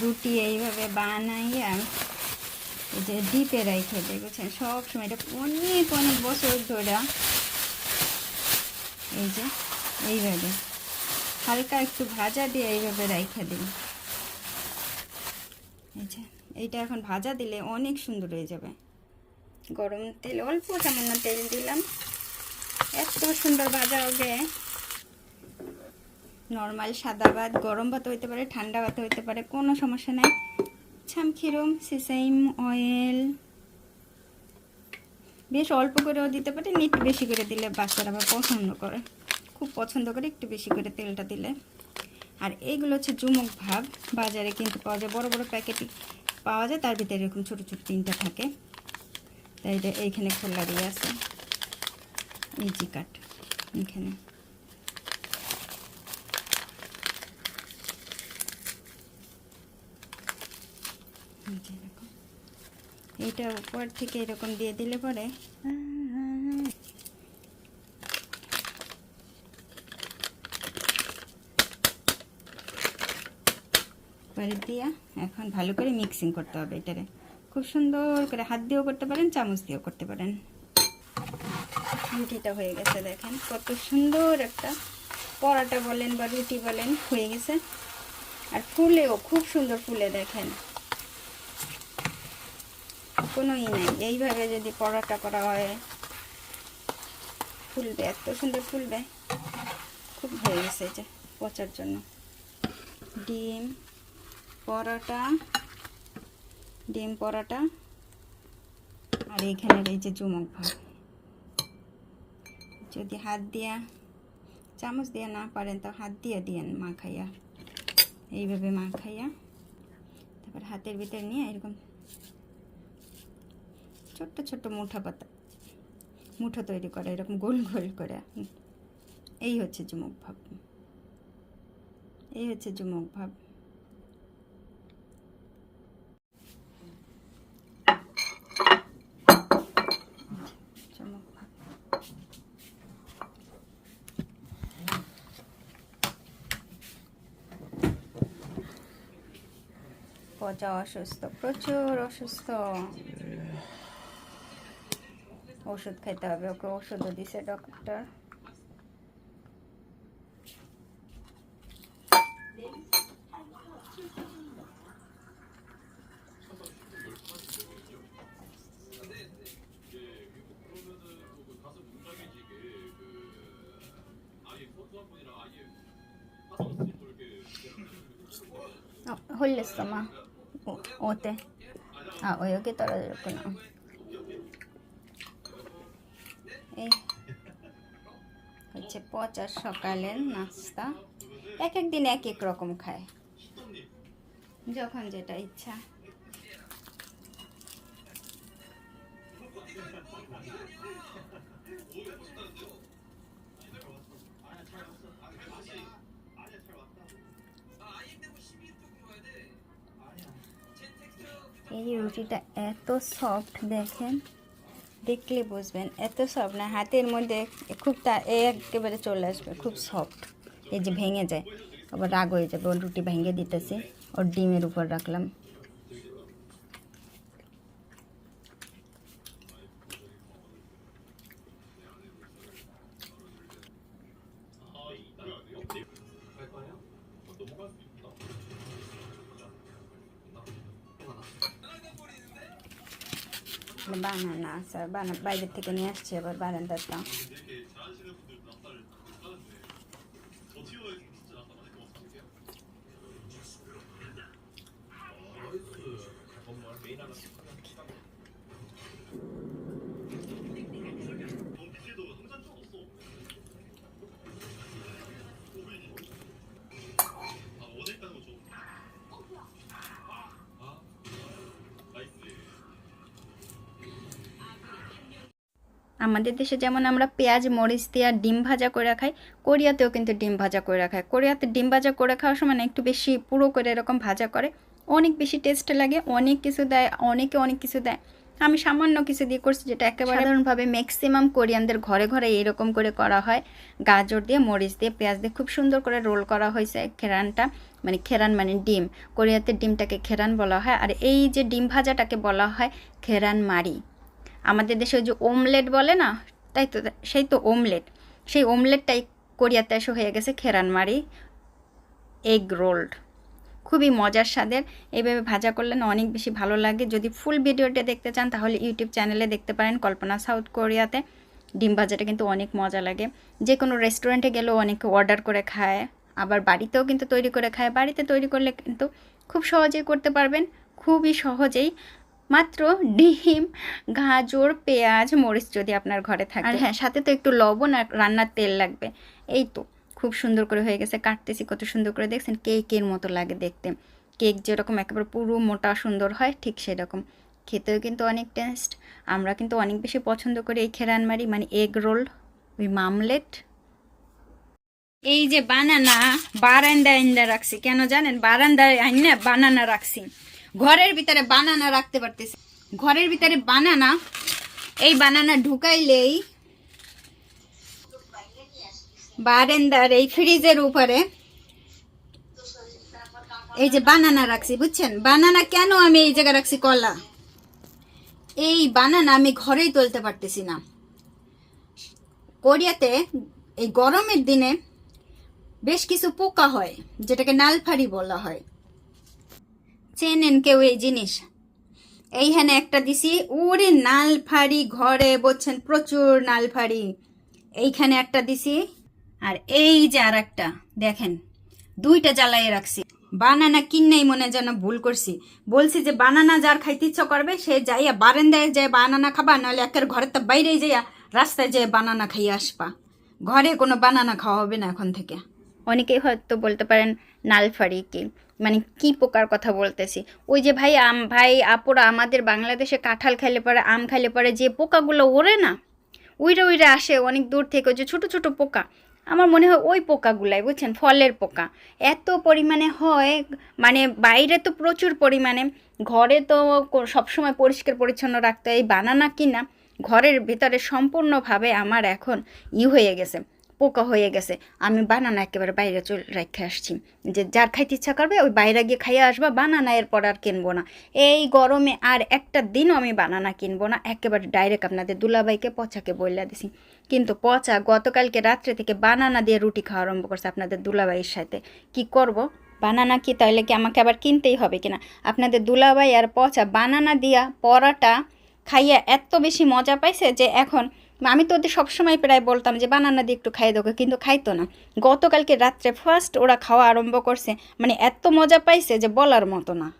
রুটি এইভাবে বানাইয়া যে ডিপে রাইখে দেয় সব সময় এটা অনেক অনেক বছর ধরে এই যে এইভাবে হালকা একটু ভাজা দিয়ে এইভাবে রাইখে যে এইটা এখন ভাজা দিলে অনেক সুন্দর হয়ে যাবে। গরম তেল, অল্প সামান্য তেল দিলাম। এত সুন্দর ভাজা হবে নর্মাল সাদা ভাত, গরম ভাত হইতে পারে, ঠান্ডা ভাত হইতে পারে, কোনো সমস্যা নাই। ছামখিরম সিসাইম, অয়েল। বেশ অল্প করেও দিতে পারে, একটু বেশি করে দিলে বাচ্চারা আবার পছন্দ করে। খুব পছন্দ করে একটু বেশি করে তেলটা দিলে। আর এইগুলো হচ্ছে জুমুক ভাব। বাজারে কিন্তু পাওয়া যায়, বড় বড় প্যাকেট পাওয়া যায়, তার ভিতরে এরকম ছোটো ছোটো তিনটা থাকে। তাই এটা এইখানে খোলা দিয়ে আছে। এই জি কাট এখানে এইটা উপর থেকে এরকম দিয়ে দিলে পরে পরে দিয়া এখন ভালো করে মিক্সিং করতে হবে এটারে। খুব সুন্দর করে হাত দিয়েও করতে পারেন, চামচ দিয়েও করতে পারেন। রুটিটা হয়ে গেছে দেখেন, কত সুন্দর একটা পরাটা বলেন বা রুটি বলেন হয়ে গেছে। আর ফুলেও, খুব সুন্দর ফুলে দেখেন। কোনো ই নেই। এইভাবে যদি পরাটা করা হয়, ফুলবে, এত সুন্দর ফুলবে। খুব হয়ে গেছে এটা পচার জন্য। ডিম, পরোটা ডিম, পরোটা, আর এইখানের এই যে চুমক ভাত। যদি হাত দিয়া, চামচ দিয়ে না পারেন, তো হাত দিয়ে দিয়েন মা খাইয়া। এইভাবে মা খাইয়া, তারপর হাতের ভিতরে নিয়ে এরকম ছোট্ট ছোট্ট মুঠা পাতা। মুঠো তৈরি করা, এরকম গোল গোল করে। এই হচ্ছে চুমুক ভাব। এই হচ্ছে চুমুক ভাব। পচা অসুস্থ, প্রচুর অসুস্থ। ওষুধ খেতে হবে ওকে ওষুধও দিছে ডক্টর 흘렸어 막 어, 어때? 아 어, 여기 떨어졌구나 হচ্ছে পচা সকালের নাস্তা। এক এক দিন এক এক রকম খায়। যখন যেটা ইচ্ছা। এই রুটিটা এত সফট দেখেন। দেখলে বুঝবেন, এত সফট না, হাতের মধ্যে খুব তা একেবারে চলে আসবে, খুব সফট এই যে ভেঙে যায়, আবার রাগ হয়ে যাবে, ওর রুটি ভেঙে দিতেছি, ওর ডিমের উপর রাখলাম। বানানা স্যার বানা বাইরের থেকে নিয়ে আসছি আবার বারান্দাটা আমাদের দেশে যেমন আমরা পেঁয়াজ, মরিচ দিয়ে ডিম ভাজা করে খাই, কোরিয়াতেও কিন্তু ডিম ভাজা করে খায়। কোরিয়াতে ডিম ভাজা করে খাওয়ার সময় একটু বেশি পুরো করে এরকম ভাজা করে, অনেক বেশি টেস্ট লাগে, অনেক কিছু দেয়, অনেকে অনেক কিছু দেয়। আমি সামান্য কিছু দিয়ে করছি যেটা একেবারে সাধারণভাবে ম্যাক্সিমাম কোরিয়ানদের ঘরে ঘরে এরকম করে করা হয়। গাজর দিয়ে, মরিচ দিয়ে, পেঁয়াজ দিয়ে খুব সুন্দর করে রোল করা হয়েছে খেরানটা মানে খেরান মানে ডিম। কোরিয়াতে ডিমটাকে খেরান বলা হয়, আর এই যে ডিম ভাজাটাকে বলা হয় খেরান মারি আমাদের দেশে যে ওমলেট বলে না? তাই তো, সেই তো ওমলেট সেই ওমলেটটাই কোরিয়াতে এসে হয়ে গেছে খেরান মারি এগ রোল্ড খুবই মজার স্বাদের। এইভাবে ভাজা করলে না অনেক বেশি ভালো লাগে। যদি ফুল ভিডিওটা দেখতে চান, তাহলে ইউটিউব চ্যানেলে দেখতে পারেন কল্পনা সাউথ কোরিয়াতে। ডিম ভাজাটা কিন্তু অনেক মজা লাগে। যে কোনো রেস্টুরেন্টে গেলেও অনেকে অর্ডার করে খায়। আবার বাড়িতেও কিন্তু তৈরি করে খায়। বাড়িতে তৈরি করলে কিন্তু খুব সহজেই করতে পারবেন। খুবই সহজেই। মাত্র ডিম, গাজর, পেঁয়াজ, মরিচ যদি আপনার ঘরে থাকে। আর হ্যাঁ সাথে তো একটু লবণ আর রান্নার তেল লাগবে। এই তো, খুব সুন্দর করে হয়ে গেছে, কাটতেছি কত সুন্দর করে, দেখছেন কেকের মতো লাগে দেখতে। কেক যেরকম একেবারে পুরো মোটা সুন্দর হয়, ঠিক সেরকম। খেতেও কিন্তু অনেক টেস্ট আমরা কিন্তু অনেক বেশি পছন্দ করি এই খেরানমারি মানে এগ রোল ওই মামলেট এই যে বানানা বারান্দা আইন্দা রাখছি, কেন জানেন? বারান্দায় আইনা বানানা রাখছি। ঘরের ভিতরে বানানা রাখতে পারতেছি। ঘরের ভিতরে বানানা, এই বানানা ঢুকাইলেই বারেন্দার, এই ফ্রিজের উপরে এই যে বানানা রাখছি, বুঝছেন? বানানা কেন আমি এই জায়গায় রাখছি কলা? এই বানানা আমি ঘরেই তুলতে পারতেছি না। কোরিয়াতে এই গরমের দিনে বেশ কিছু পোকা হয়, যেটাকে নালফারি বলা হয়। চেনেন কেউ এই জিনিস? এইখানে একটা দিছি ওরে নাল ফাড়ি ঘরে বলছেন প্রচুর নাল ফাড়ি এইখানে একটা দিছি, আর এই যে আর একটা দেখেন, দুইটা জ্বালাইয়ে রাখছি। বানানা কিনেই মনে যেন ভুল করছি। বলছি যে বানানা যার খাইতে ইচ্ছা করবে, সে যাইয়া বারান্দায় যায় বানানা খাবা, নাহলে একের ঘরের তো বাইরেই যাইয়া রাস্তায় যেয়ে বানানা খাইয়ে আসবা। ঘরে কোনো বানানা খাওয়া হবে না এখন থেকে। অনেকেই হয়তো বলতে পারেন নালফারি কি? মানে কি পোকার কথা বলতেছি? ওই যে ভাই, আম, ভাই, আপুরা আমাদের বাংলাদেশে কাঁঠাল খাইলে পরে, আম খাইলে পরে যে পোকাগুলো ওরে না উইরে উইরে আসে অনেক দূর থেকে যে ছোটো ছোটো পোকা। আমার মনে হয় ওই পোকাগুলাই, বুঝছেন? ফলের পোকা। এত পরিমাণে হয় মানে বাইরে তো প্রচুর পরিমাণে। ঘরে তো কো- সবসময় পরিষ্কার পরিচ্ছন্ন রাখতে। এই বানানা কিনা ঘরের ভেতরে সম্পূর্ণভাবে আমার এখন ই হয়ে গেছে। পোকা হয়ে গেছে। আমি বানানা একেবারে বাইরে চলে রেখে আসছি। যে যার খাইতে ইচ্ছা করবে, ওই বাইরে গিয়ে খাইয়ে আসবা বানানা এরপর আর কিনবো না। এই গরমে আর একটা দিনও আমি বানানা কিনবো না। একেবারে ডাইরেক্ট আপনাদের দুলাবাইকে পচাকে বইলা দিছি। কিন্তু পচা গতকালকে রাত্রে থেকে বানানা দিয়ে রুটি খাওয়া আরম্ভ করছে আপনাদের দুলাবাইয়ের সাথে। কি করব? বানানা কি? তাহলে কি আমাকে আবার কিনতেই হবে কিনা? আপনাদের দুলাবাই আর পচা বানানা দিয়া পরাটা খাইয়া এত বেশি মজা পাইছে যে এখন আমি তো ওদের সবসময় প্রায় বলতাম যে, বানানা দিয়ে একটু খাই দেবো কিন্তু খাইতো না। গতকালকে রাত্রে ফার্স্ট ওরা খাওয়া আরম্ভ করছে। মানে এত মজা পাইছে যে বলার মতো না।